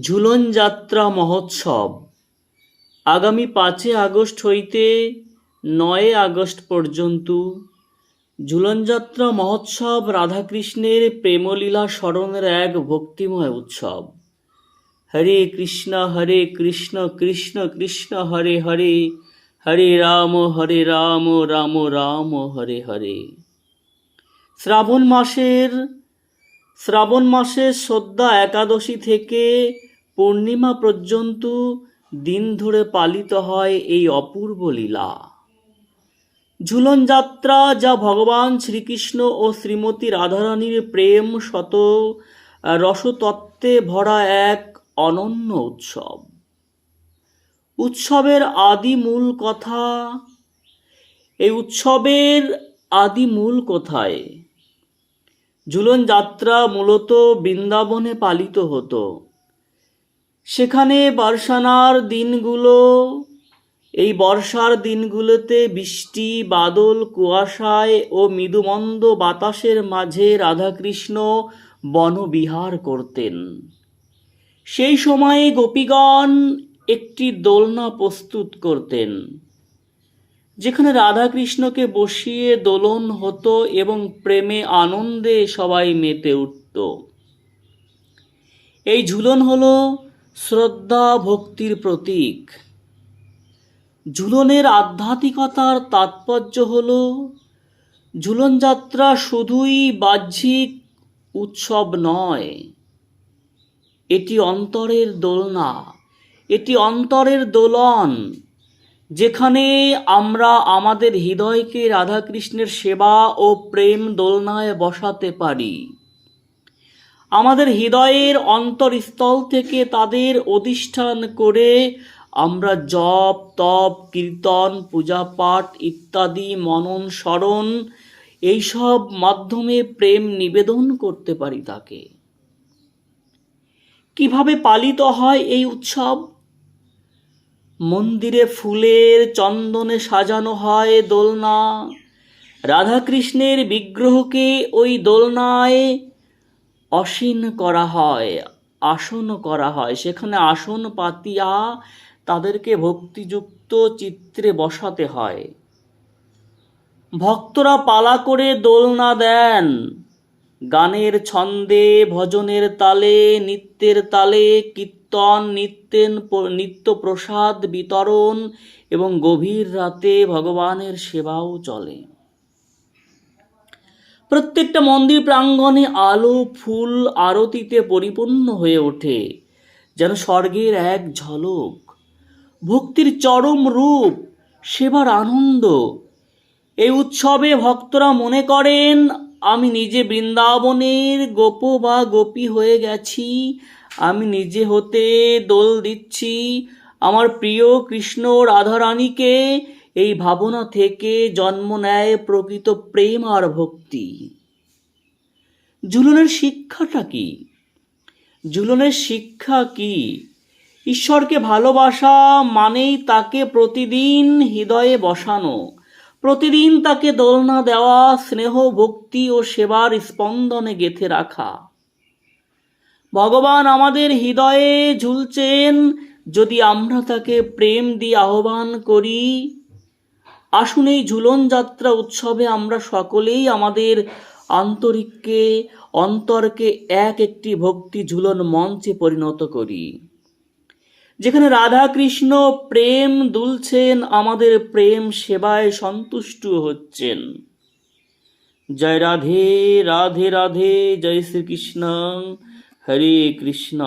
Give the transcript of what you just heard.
ঝুলন যাত্রা মহোৎসব। আগামী পাঁচই আগস্ট হইতে নয় আগস্ট পর্যন্ত ঝুলনযাত্রা মহোৎসব রাধাকৃষ্ণের প্রেমলীলা স্মরণের এক ভক্তিময় উৎসব। হরে কৃষ্ণ হরে কৃষ্ণ কৃষ্ণ কৃষ্ণ, হরে হরে হরে রাম হরে রাম রাম রাম, হরে হরে। শ্রাবণ মাসের শ্রাবণ মাসের শ্রদ্ধা একাদশী থেকে পূর্ণিমা পর্যন্ত দিন ধরে পালিত হয় এই অপূর্ব লীলা। ঝুলন যাত্রা যা ভগবান শ্রীকৃষ্ণ ও শ্রীমতী রাধারানীর প্রেম শত রসতত্ত্বে ভরা এক অনন্য উৎসব। উৎসবের আদি মূল কথা, এই উৎসবের আদি মূল কোথায়? ঝুলন যাত্রা মূলত বৃন্দাবনে পালিত হতো। সেখানে বর্ষানার দিনগুলো, এই বর্ষার দিনগুলোতে বৃষ্টি, বাদল, কুয়াশায় ও মৃদুমন্দ বাতাসের মাঝে রাধাকৃষ্ণ বনবিহার করতেন। সেই সময়ে গোপীগণ একটি দোলনা প্রস্তুত করতেন, যেখানে রাধাকৃষ্ণকে বসিয়ে দোলন হতো এবং প্রেমে আনন্দে সবাই মেতে উঠত। এই ঝুলন হলো শ্রদ্ধা ভক্তির প্রতীক। ঝুলনের আধ্যাত্মিকতার তাৎপর্য হল, ঝুলনযাত্রা শুধুই বাহ্যিক উৎসব নয়, এটি অন্তরের দোলনা, এটি অন্তরের দোলন, যেখানে আমরা আমাদের হৃদয়কে রাধাকৃষ্ণের সেবা ও প্রেম দোলনায় বসাতে পারি। আমাদের হৃদয়ের অন্তরস্থল থেকে তাদের অধিষ্ঠান করে আমরা জপ, তপ, কীর্তন পূজা পাঠ ইত্যাদি মনন, স্মরণ এইসব মাধ্যমে প্রেম নিবেদন করতে পারি তাকে। কীভাবে পালিত হয় এই উৎসব? মন্দিরে ফুলের চন্দনে সাজানো হয় দোলনা, রাধাকৃষ্ণের বিগ্রহকে ওই দোলনায় অসীন করা হয়, আসন করা হয়। সেখানে আসন পাতিয়া তাদেরকে ভক্তিযুক্ত চিত্রে বসাতে হয়। ভক্তরা পালা করে দোলনা দেন। গানের ছন্দে, ভজনের তালে, নৃত্যের তালে, কীর্তন, নিত্যেন নিত্য প্রসাদ বিতরণ এবং গভীর রাতে ভগবানের সেবাও চলে। প্রত্যেকটা মন্দির প্রাঙ্গণে আলো, ফুল, আরতিতে পরিপূর্ণ হয়ে ওঠে, যেন স্বর্গের এক ঝলক। ভক্তির চরম রূপ, সেবার আনন্দ। এই উৎসবে ভক্তরা মনে করেন, আমি নিজে বৃন্দাবনের গোপ বা গোপী হয়ে গেছি, আমি নিজে হতে দোল দিচ্ছি। আমার প্রিয় কৃষ্ণ রাধারানীকে এই ভাবনা থেকে জন্ম নেয় প্রকৃত প্রেম আর ভক্তি। ঝুলনের শিক্ষাটা কি? ঝুলনের শিক্ষা কি? ঈশ্বরকে ভালোবাসা মানেই তাকে প্রতিদিন হৃদয়ে বসানো, প্রতিদিন তাকে দোলনা দেওয়া, স্নেহ, ভক্তি ও সেবার স্পন্দনে গেথে রাখা। ভগবান আমাদের হৃদয়ে ঝুলছেন, যদি আমরা তাকে প্রেম দিয়ে আহ্বান করি আসুন এই ঝুলন যাত্রা উৎসবে আমরা সকলেই আমাদের আন্তরিককে, অন্তরকে এক একটি ভক্তি ঝুলন মঞ্চে পরিণত করি। যেখানে রাধা কৃষ্ণ প্রেম দুলছেন, আমাদের প্রেম সেবায় সন্তুষ্ট হচ্ছেন। জয় রাধে রাধে রাধে, জয় শ্রীকৃষ্ণ, হরে কৃষ্ণ।